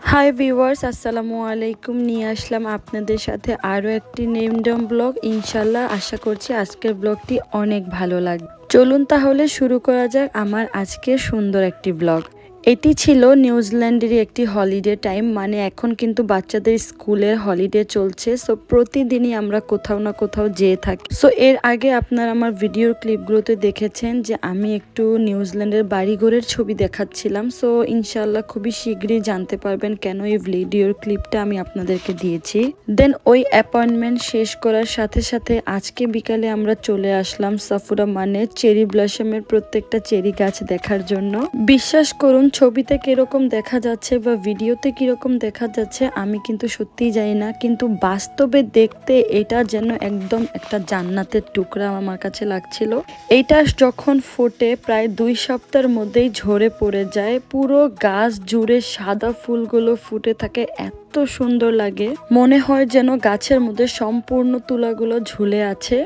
Hi viewers আসসালামু আলাইকুম। নিয়ে আসলাম আপনাদের সাথে আরও একটি নেমডম ব্লগ ইনশাল্লাহ আশা করছি আজকের ব্লগটি অনেক ভালো লাগবে। চলুন তাহলে শুরু করা যাক আমার আজকের সুন্দর একটি ব্লগ এটি ছিল নিউজিল্যান্ডেরই একটি হলিডে টাইম মানে এখন কিন্তু বাচ্চাদের স্কুলের হলিডে চলছে। সো প্রতিদিনই আমরা কোথাও না কোথাও যেয়ে থাকি। সো এর আগে আপনারা আমার ভিডিওর ক্লিপগুলোতে দেখেছেন যে আমি একটু নিউজিল্যান্ডের বাড়িঘরের ছবি দেখাচ্ছিলাম। সো ইনশাল্লাহ খুবই শীঘ্রই জানতে পারবেন কেন এই ভিডিওর ক্লিপটা আমি আপনাদেরকে দিয়েছি। দেন ওই অ্যাপয়েন্টমেন্ট শেষ করার সাথে সাথে আজকে বিকালে আমরা চলে আসলাম সাফুরা মানে চেরি ব্লসমের প্রত্যেকটা চেরি গাছ দেখার জন্য। বিশ্বাস করুন ছবিতে কীরকম দেখা যাচ্ছে বা ভিডিওতে কীরকম দেখা যাচ্ছে, আমি কিন্তু সত্যিই জানি না। কিন্তু বাস্তবে দেখতে এটা যেন একদম একটা জান্নাতের টুকরা আমার কাছে লাগছিল। এইটা যখন ফোটে, প্রায় দুই সপ্তাহের মধ্যেই ঝরে পড়ে যায়। পুরো গাছ জুড়ে সাদা ফুলগুলো ফুটে থাকে, এত সুন্দর লাগে। মনে হয় যেন গাছের মধ্যে সম্পূর্ণ তুলাগুলো ঝুলে আছে।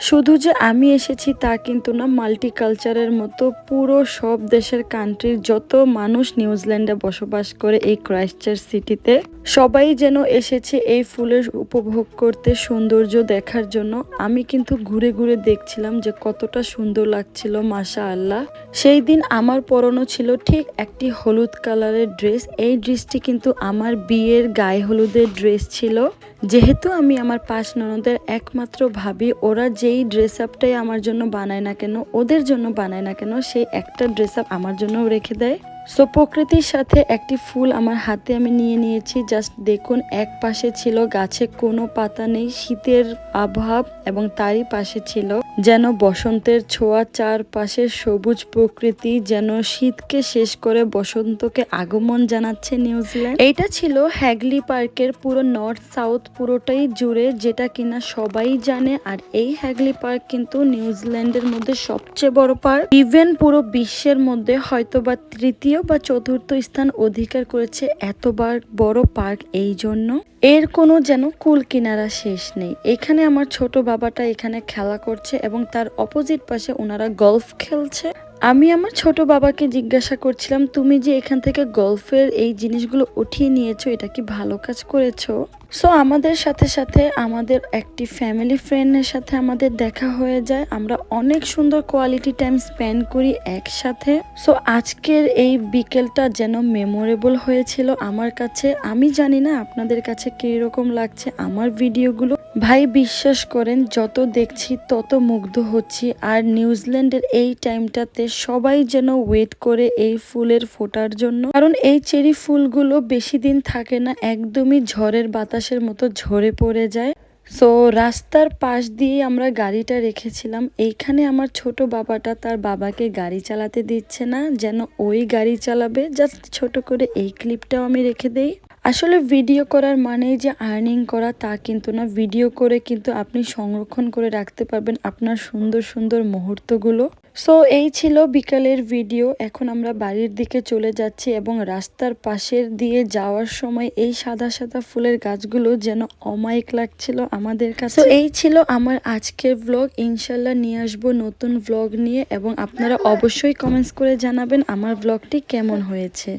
শুধু যে আমি এসেছি তা কিন্তু না মাল্টি কালচারের মতো পুরো সব দেশের কান্ট্রির যত মানুষ নিউজিল্যান্ডে বসবাস করে এই ক্রাইস্টচার্চ সিটিতে সবাই যেন এসেছে এই ফুলের উপভোগ করতে, সৌন্দর্য দেখার জন্য। আমি কিন্তু ঘুরে ঘুরে দেখছিলাম যে কতটা সুন্দর লাগছিল মাশা আল্লাহ সেই দিন আমার পরনো ছিল ঠিক একটি হলুদ কালারের ড্রেস এই ড্রেসটি কিন্তু আমার বিয়ের গায়ে হলুদের ড্রেস ছিল। যেহেতু আমি আমার পাঁচ ননদের একমাত্র ভাবি, ওরা যেই ড্রেস আপটাই আমার জন্য বানায় না কেন, ওদের জন্য বানায় না কেন, সেই একটা ড্রেস আপ আমার জন্যও রেখে দেয়। সো প্রকৃতির সাথে একটি ফুল আমার হাতে আমি নিয়ে নিয়েছি। জাস্ট দেখুন, এক পাশে ছিল গাছে কোনো পাতা নেই, শীতের আবহাওয়া এবং তারই পাশে ছিল যেন বসন্তের ছোঁয়া, চারপাশে সবুজ প্রকৃতি যেন শীতকে শেষ করে বসন্তকে আগমন জানাচ্ছে নিউজিল্যান্ড। এইটা ছিল হ্যাগলি পার্কের পুরো নর্থ সাউথ পুরোটাই জুড়ে, যেটা কিনা সবাই জানে। আর এই হ্যাগলি পার্ক কিন্তু নিউজিল্যান্ডের মধ্যে সবচেয়ে বড় পার্ক। ইভেন পুরো বিশ্বের মধ্যে হয়তো বা তৃতীয় বা চতুর্থ স্থান অধিকার করেছে এতবার বড় পার্ক এই জন্য। এর কোনো যেন কুল কিনারা শেষ নেই। এখানে আমার ছোট বাবাটা এখানে খেলা করছে এবং তার অপোজিট পাশে ওনারা গলফ খেলছে। আমি আমার ছোট বাবাকে জিজ্ঞাসা করছিলাম, তুমি যে এখান থেকে গল্ফের এই জিনিসগুলো উঠিয়ে নিয়েছো, এটা কি ভালো কাজ করেছ? সো আমাদের সাথে সাথে আমাদের একটি ফ্যামিলি ফ্রেন্ডের সাথে আমাদের দেখা হয়ে যায়। আমরা অনেক সুন্দর কোয়ালিটি টাইম স্পেন্ড করি একসাথে। সো আজকের এই বিকেলটা যেন মেমোরেবল হয়েছিল আমার কাছে। আমি জানি না আপনাদের কাছে কীরকম লাগছে আমার ভিডিওগুলো। ভাই, বিশ্বাস করেন, যত দেখছি তত মুগ্ধ হচ্ছি। আর নিউজিল্যান্ডের এই টাইমটাতে সবাই যেন ওয়েট করে এই ফুলের ফোটার জন্য। কারণ এই চেরি ফুলগুলো বেশি দিন থাকে না, একদমই ঝড়ের বাতাসের মতো ঝরে পড়ে যায়। সো রাস্তার পাশ দিয়ে আমরা গাড়িটা রেখেছিলাম। এইখানে আমার ছোট বাবাটা তার বাবাকে গাড়ি চালাতে দিচ্ছে না, যেন ওই গাড়ি চালাবে। জাস্ট ছোট করে এই ক্লিপটাও আমি রেখে দেই। আসলে ভিডিও করার মানেই যে আর্নিং করা, তা কিন্তু না। ভিডিও করে কিন্তু আপনি সংরক্ষণ করে রাখতে পারবেন আপনার সুন্দর সুন্দর মুহূর্তগুলো। সো এই ছিল বিকালের ভিডিও এখন আমরা বাড়ির দিকে চলে যাচ্ছি এবং রাস্তার পাশের দিয়ে যাওয়ার সময় এই সাদা সাদা ফুলের গাছগুলো যেন অমায়িক লাগছিল আমাদের কাছে। এই ছিল আমার আজকের ব্লগ ইনশাল্লাহ নিয়ে আসব নতুন ব্লগ নিয়ে এবং আপনারা অবশ্যই কমেন্টস করে জানাবেন আমার ব্লগটি কেমন হয়েছে।